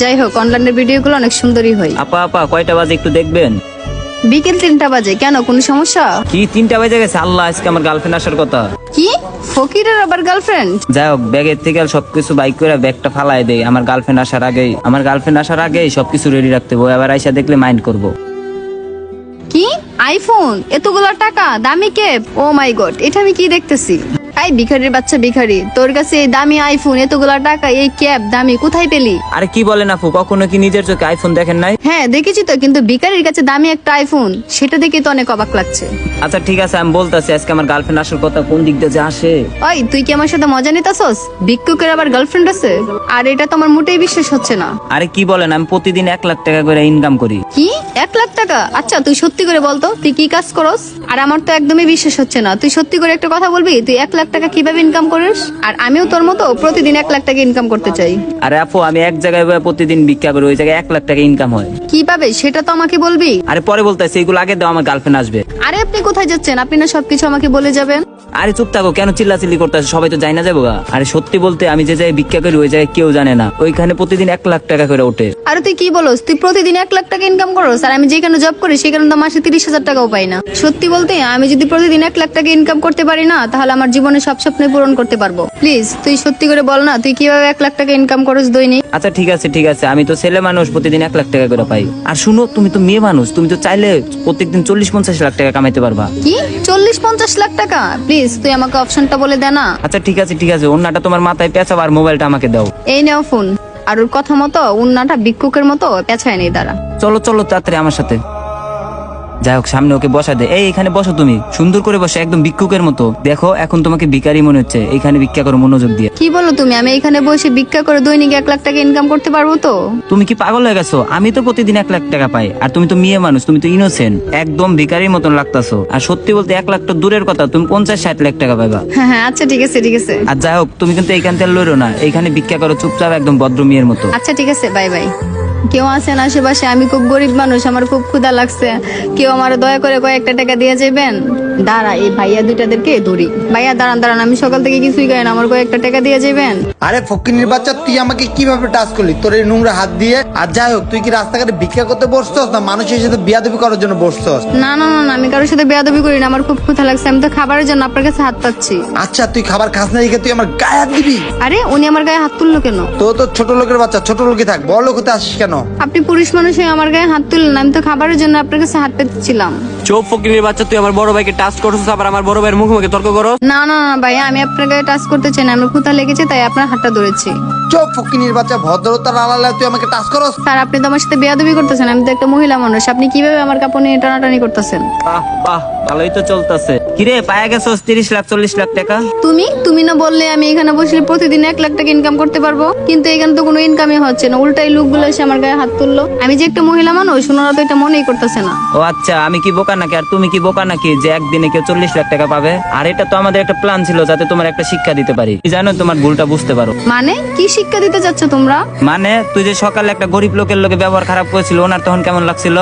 যাই হোক অনলাইনের ভিডিওগুলো অনেক সুন্দরই হয়। আপা আপা কয়টা বাজে একটু দেখবেন? বিকেল তিনটা বাজে। কেন কোনো সমস্যা? কি তিনটা বাজে গেছে? আল্লাহ আজকে আমার গার্লফ্রেন্ড আসার কথা। কি? ফকিরের আবার গার্লফ্রেন্ড যাই হোক ব্যাগের থেকে সবকিছু বাইক করে ব্যাগটা ফালাই দেয় আমার গার্লফ্রেন্ড আসার আগেই আমার গার্লফ্রেন্ড আসার আগেই সবকিছু রেডি রাখতে হবে। এবার আইসা দেখলে মাইন্ড করব। কি? আইফোন এতগুলো টাকা? দামি কেপ ও মাই গড এটা আমি কি দেখতেছি? এই ভিখারির বাচ্চা ভিখারি। তোর কাছে এই দামি আইফোন এতগুলো টাকা এই ক্যাব দামি কোথায় পেলি? আরে কি বলেন আপু কখনো কি নিজের চোখে আইফোন দেখেন নাই? হ্যাঁ দেখেছি তো কিন্তু ভিখারির কাছে দামি একটা আইফোন সেটা দেখে তো অনেক অবাক লাগছে। আচ্ছা ঠিক আছে আমি বলতেছি আজকে আমার গার্লফ্রেন্ড আসার কথা কোন দিক দিয়ে যে আসে? ওই তুই কি আমার সাথে মজা নিতাছস? ভিক্ষুকের আবার গার্লফ্রেন্ড আছে? আর এটা তো আমার মোটেই বিশ্বাস হচ্ছে না। আরে কি বলেন আমি প্রতিদিন এক লাখ টাকা করে ইনকাম করি। কি? এক লাখ টাকা? আচ্ছা তুই সত্যি করে বলতো তুই কি কাজ করস? আর আমার তো একদমই বিশ্বাস হচ্ছে না। তুই সত্যি করে একটা কথা বলবি? তুই এক লাখ টাকা কীভাবে ইনকাম করিস? আর আমিও তোর মতো প্রতিদিন এক লাখ টাকা ইনকাম করতে চাই। আরে আপু আমি এক জায়গায় প্রতিদিন ভিক্ষা করি ওই জায়গায় এক লাখ টাকা ইনকাম হয়। কীভাবে? সেটা তো আমাকে বলবি। আরে পরে বলতেছি এগুলো আগে দাও আমার গার্লফ্রেন্ড আসবে। আরে আপনি কোথায় যাচ্ছেন? আপনি না সবকিছু আমাকে বলে যাবেন? আরে চুপ থাকো কেন চিল্লাচিল্লি করতেছে? সবাই তো যাই না যাব আরে সত্যি বলতে আমি যে জায়গায় ভিক্ষা করি ওই জায়গায় কেউ জানে না। ওইখানে প্রতিদিন এক লাখ টাকা করে ওঠে। আরে তুই কি বলস? তুই প্রতিদিন এক লাখ টাকা ইনকাম করস আর আমি যেখানে জব করি সেখানে তো মাসে তিরিশ হাজার টাকাও পাই না। সত্যি বলতে আমি যদি প্রতিদিন এক লাখ টাকা ইনকাম করতে পারি না তাহলে আমার জীবনে সব স্বপ্ন পূরণ করতে পারব। প্লিজ তুই সত্যি করে বল না তুই কীভাবে এক লাখ টাকা ইনকাম করস দৈনিক? আচ্ছা ঠিক আছে ঠিক আছে। আমি তো ছেলে মানুষ প্রতিদিন এক লাখ টাকা করে পাই। আর শুনো তুমি তো মেয়ে মানুষ তুমি তো চাইলে প্রত্যেকদিন চল্লিশ পঞ্চাশ লাখ টাকা কামাইতে পারবা। কি? চল্লিশ পঞ্চাশ লাখ টাকা? প্লিজ তুই আমাকে অপশনটা বলে দে না। আচ্ছা ঠিক আছে ঠিক আছে। অন্যটা তোমার মাথায় পেঁচাও আর মোবাইলটা আমাকে দাও। এই নেও ফোন আর ওর কথা মতো উন্নাটা ভিক্ষুকের মতো পেছায় নেই তারা চলো চলো তাড়াতাড়ি আমার সাথে। যাই হোক সামনে ওকে বসা দে। এই এখানে বসো তুমি। সুন্দর করে বসে একদম ভিক্ষুকের মতো। দেখো এখন তোমাকে ভিকারি মনে হচ্ছে। এখানে ভিক্ষা করো মনোযোগ দিয়ে। কি বলো তুমি? আমি এখানে বসে ভিক্ষা করে দৈনিক এক লাখ টাকা ইনকাম করতে পারব তো? তুমি কি পাগল হয়ে গেছো? আমি তো প্রতিদিন এক লাখ টাকা পাই। আর তুমি তো মেয়ে মানুষ তুমি তো ইনোসেন্ট একদম ভিকারির মতন লাগতাছো। আর সত্যি বলতে এক লাখ তো দূরের কথা তুমি পঞ্চাশ ষাট লাখ টাকা পাইবা। হ্যাঁ হ্যাঁ আচ্ছা ঠিক আছে ঠিক আছে। আর যাই হোক তুমি কিন্তু এইখান থেকে লড়ো না। এইখানে ভিক্ষা করো চুপচাপ একদম ভদ্র মেয়ের মতো। আচ্ছা ঠিক আছে বাই বাই। কেউ আছেন আশেপাশে, আমি খুব গরিব মানুষ, আমার খুব ক্ষুধা লাগছে। কেউ আমার দয়া করে কয়েকটা টাকা দিয়ে যাবেন দাঁড়া এই ভাইয়া দুইটাদেরকে ধরি। ভাইয়া দাঁড়ান দাঁড়ান আমি সকাল থেকে কিছুই খাই না আমার কয়েকটা টাকা দিয়ে যাবেন আরে ফকিনির বাচ্চা তুই আমাকে কীভাবে টাচ করলি? তোর এই নোংরা হাত দিয়ে? আর যাই হোক তুই কি রাস্তাঘাটে ভিক্ষা করতে বসছস না মানুষের সাথে বিয়াদবি করার জন্য বসছস? না না না না, আমি কারোর সাথে বেয়াদবি করি না আমার খুব ক্ষুধা লাগছে আমি তো খাবারের জন্য আপনার কাছে হাত পাচ্ছি। আচ্ছা তুই খাবার খাস না দেখে তুই আমার গায়ে হাত দিবি? আরে উনি আমার গায়ে হাত তুললো কেন? তো তো ছোট লোকের বাচ্চা ছোট লোকই থাক বড় লোক হতে আসিস কেন? আপনি পুরুষ মানুষ হয়ে আমার গায়ে হাত তুললেন আমি তো খাবারের জন্য আপনার কাছে হাত পেতেছিলাম। চোপ ফকিনের বাচ্চা তুই আমার বড় ভাইকে টাচ করছিস আবার আমার বড় ভাইয়ের মুখে মুখে তর্ক করো। না না না ভাই আমি আপনার গায়ে টাচ করতে চাই না। আমার ক্ষুধা লেগেছে তাই আপনার হাতটা ধরেছি। চোখ ফকিনির বাচ্চা ভদ্রতার আলালা তুই আমাকে টাচ করস? স্যার আপনি তো আমার সাথে বেয়াদবি করতেছেন। আমি তো একটা মহিলা মানুষ। আপনি কীভাবে আমার কাপড় নিয়ে টানাটানি করতেছেন? বাহ বাহ ভালোই তো চলতেছে। কিরে পায়া গেছো তিরিশ লাখ চল্লিশ লাখ টাকা? তুমি? তুমি না বললে আমি এখানে বসলে প্রতিদিন এক লাখ টাকা ইনকাম করতে পারব? কিন্তু এখানে তো কোনো ইনকামই হচ্ছে না। উল্টাই লোকগুলো এসে আমার গায়ে হাত তুললো। আমি যে একটা মহিলা মানুষ ওনারা তো এটা মনেই করতেছে না। ও আচ্ছা আমি কি বোকা নাকি? আর তুমি কি বোকা নাকি যে একদিনে কেউ চল্লিশ লাখ টাকা পাবে। আর এটা তো আমাদের একটা প্ল্যান ছিল যাতে তোমার একটা শিক্ষা দিতে পারি। জানো তোমার ভুলটা বুঝতে পারো। মানে? কি শিক্ষা দিতে চাচ্ছ তোমরা? মানে তুই যে সকালে একটা গরিব লোকের লোকে ব্যবহার খারাপ করেছিল ওনার তখন কেমন লাগছিল?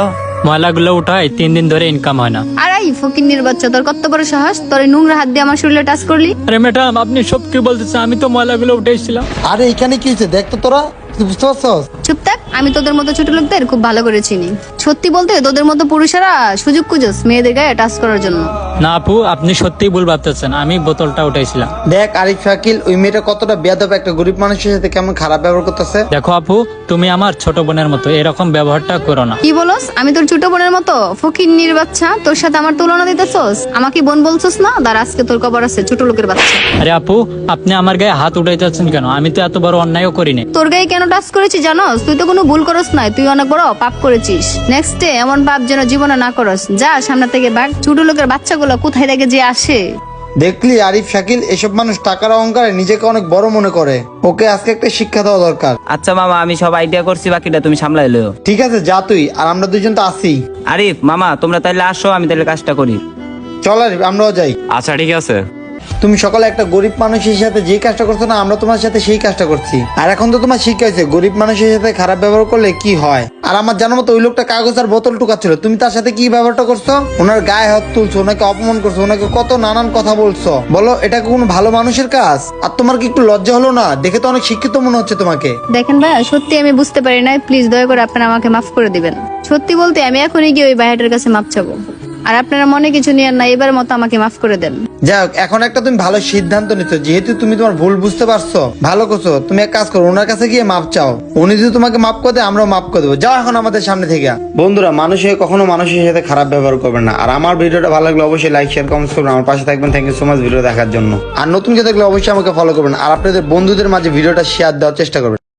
ময়লাগুলো উঠাই তিন দিন ধরে ইনকাম হয় না। আর এই ফকিন্নির বাচ্চা তোর কত বড় সাহস? তোর নোংরা হাত দিয়ে আমার শরীরে টাচ করলি? আরে ম্যাডাম আপনি সব কি বলতেছেন? আমি তো ময়লাগুলো উঠেছিলাম আরে এখানে কি হয়েছে? দেখ তো তোরা বুঝতে পারছস? চুপ থাক আমি তোদের মতো ছোট লোকদের খুব ভালো করে চিনি। সত্যি বলতে তোদের মতো পুরুষেরা সুযোগ খুঁজোস মেয়েদের গায়ে টাচ করার জন্য। না আপু আপনি সত্যিই ভুল ভাবতেছেন। আমি বোতলটা উঠাইছিলাম। দেখ আরিফ শাকিল ওই মেয়েটা কতটা বেয়াদব একটা গরিব মানুষের সাথে কেমন খারাপ ব্যবহার করতেছে। দেখো আপু তুমি আমার ছোট বোনের মতো এরকম ব্যবহারটা করো না। কি বলস? আমি তোর ছোট বোনের মতো? ফকিন্নির বাচ্চা? তোর সাথে আমার তুলনা দিতেছস? আমাকে বোন বলছস না? দার আজকে তোর কবর আছে ছোট লোকের বাচ্চা। আরে আপু আপনি আমার গায়ে হাত উঠাইতেছেন কেন? আমি তো এত বড় অন্যায়ও করিনি। তোর গায়ে কেন টাচ করেছিস জানোস? তুই তো কোনো ভুল করস নাই তুই অনেক বড় পাপ করেছিস। নেক্সট ডে এমন পাপ যেন জীবনে না করস। যা সামনে থেকে বাঘ ছোট লোকের বাচ্চাগুলো কোথায় থেকে যে আসে? দেখলি আরিফ শাকিল এসব মানুষ টাকার অহংকারে নিজেকে অনেক বড় মনে করে। ওকে আজকে একটা শিক্ষা দেওয়া দরকার। আচ্ছা মামা আমি সব আইডিয়া করছি বাকিটা তুমি সামলাই লো ঠিক আছে যা তুই আর আমরা দুজন তো আসি আরিফ মামা তোমরা তাহলে আসো আমি তাহলে কাজটা করি। চল আরিফ আমরাও যাই। আচ্ছা ঠিক আছে। তুমি সকালে একটা গরিব মানুষের সাথে যে কাজটা করছ না, আমরা তোমার সাথে সেই কাজটা করছি। আর এখন তো তোমার শিক্ষা হয়েছে, গরিব মানুষের সাথে খারাপ ব্যবহার করলে কি হয়? আর আমার জানার মতো ওই লোকটা কাগজ আর বোতল টুকাচ্ছিল। তুমি তার সাথে কি ব্যবহারটা করছ? ওনার গায়ে হাত তুলছো, ওনাকে অপমান করছ, ওনাকে কত নানান কথা বলছো। বলো, এটা কোনো ভালো মানুষের কাজ? আর তোমার কি একটু লজ্জা হলো না? দেখে তো অনেক শিক্ষিত মনে হচ্ছে তোমাকে। দেখেন ভাই সত্যি আমি বুঝতে পারি না প্লিজ দয়া করে আপনারা আমাকে মাফ করে দিবেন। সত্যি বলতে আমি এখনই গিয়ে ওই ভাইয়াটার কাছে মাপ চাবো। আর আপনারা মনে কিছু নিয়েন না এবার মতো আমাকে মাফ করে দেন। যাই হোক এখন একটা তুমি ভালো সিদ্ধান্ত নিচ্ছ যেহেতু তুমি তোমার ভুল বুঝতে পারছ ভালো করছ তুমি এক কাজ করো ওনার কাছে গিয়ে মাপ চাও। উনি যদি তোমাকে মাপ করে দেয় আমরাও মাপ করে দেবো। যাও এখন আমাদের সামনে থেকে। বন্ধুরা মানুষ হয়ে কখনো মানুষের সাথে খারাপ ব্যবহার করবেন না। আর আমার ভিডিওটা ভালো লাগলে অবশ্যই লাইক শেয়ার কমেন্ট করবেন। আমার পাশে থাকবেন। Thank you so much video দেখার জন্য। আর নতুন কেউ থাকলে অবশ্যই আমাকে ফলো করবেন। আর আপনাদের বন্ধুদের মাঝে ভিডিওটা শেয়ার দেওয়ার চেষ্টা করবেন।